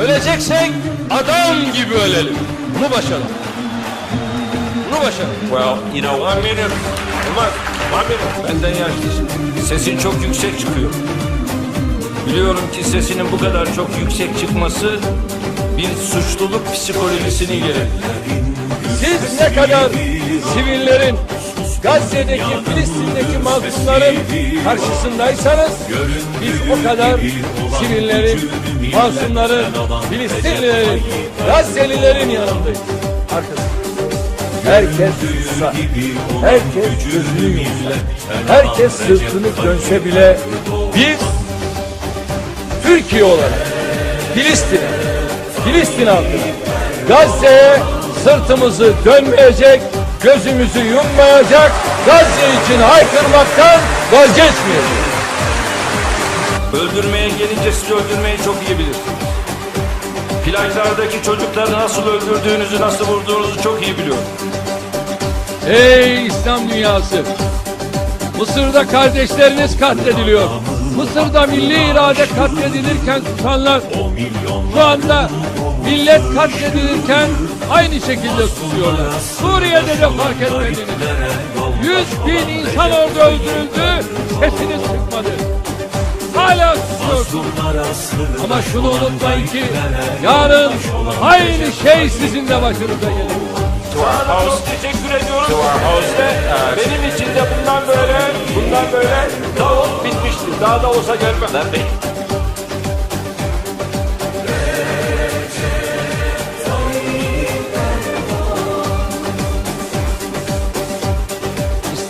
Öleceksek adam gibi ölelim. Bunu başaralım. Bunu başaralım. Well, you know, one minute. Ömer, one minute. Benden yaşlısın. Sesin çok yüksek çıkıyor. Biliyorum ki sesinin bu kadar çok yüksek çıkması bir suçluluk psikolojisini gerektirir. Siz ne kadar sivillerin, Gazze'deki, Filistin'deki mazlumların karşısındaysanız biz o kadar sivillerin, mazlumların, Filistinlilerin, Gazze'lilerin yanındayız. Arkasında. Herkes sussa, herkes gözünü yumsa, herkes sırtını dönse bile biz Türkiye olarak Filistin'e, Filistin halkına, Gazze'ye sırtımızı dönmeyecek, gözümüzü yummayacak, Gazze için haykırmaktan vazgeçmeyeceğiz. Öldürmeye gelince siz öldürmeyi çok iyi bilirsiniz. Plajlardaki çocukları nasıl öldürdüğünüzü, nasıl vurduğunuzu çok iyi biliyorum. Ey İslam dünyası! Mısır'da kardeşleriniz katlediliyor. Mısır'da milli irade katledilirken susanlar şu anda millet katledilirken aynı şekilde susuyorlar. Suriye'de de fark etmediniz. Yüz bin insan orada öldürüldü, sesiniz çıkmadı. Hala susuyorsunuz. Ama şunu unutmayın ki yarın aynı şey sizin de başınıza gelir. Host, teşekkür ediyoruz. Size benim için de bundan böyle, bundan böyle davul bitmiştir. Daha da olsa gelmem.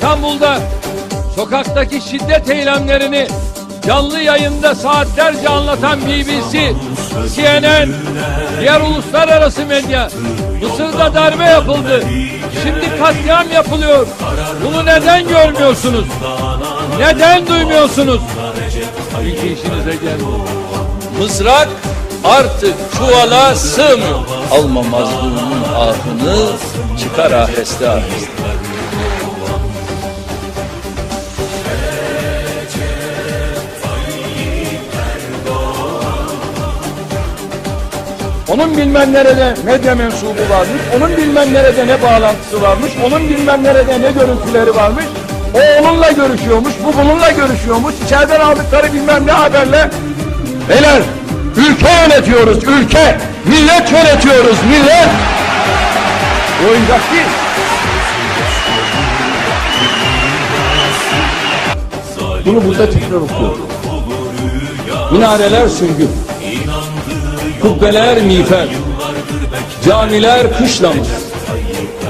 İstanbul'da sokaktaki şiddet eylemlerini canlı yayında saatlerce anlatan BBC, CNN, diğer uluslararası medya Mısır'da darbe yapıldı. Şimdi katliam yapılıyor. Bunu neden görmüyorsunuz? Neden duymuyorsunuz? İlk işinize geldi. Mızrak artık çuvala sığmıyor. Alma mazlumun ahını çıkar aheste aheste. Onun bilmem nerede medya mensubu varmış, onun bilmem nerede ne bağlantısı varmış, onun bilmem nerede ne görüntüleri varmış. O onunla görüşüyormuş, bu bununla görüşüyormuş. İçeriden aldıkları bilmem ne haberle. Beyler, ülke yönetiyoruz, ülke. Millet yönetiyoruz, millet. Bu oyuncak değil. Bunu burada tekrar okuyorum. Minareler süngü. Kubbeler miğfer, camiler kışlamız,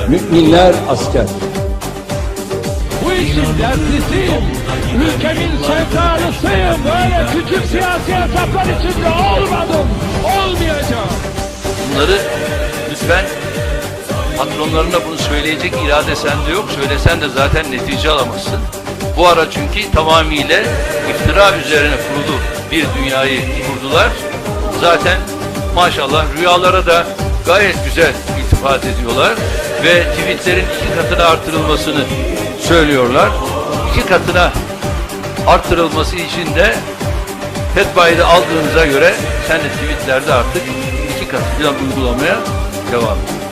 müminler asker. Bu işin dertlisiyim. Ülkemin sevdalısıyım. Böyle küçük siyasi hesaplar içinde olmadım. Olmayacağım. Bunları lütfen patronlarına bunu söyleyecek irade sende yok. Söylesen de zaten netice alamazsın. Bu ara çünkü tamamıyla iftira üzerine kurulu bir dünyayı kurdular. Zaten maşallah rüyalara da gayet güzel iltifat ediyorlar ve tweetlerin iki katına artırılmasını söylüyorlar. İki katına arttırılması için de Fetba'yı da aldığınıza göre sen de tweetlerde artık iki katı falan uygulamaya devam et.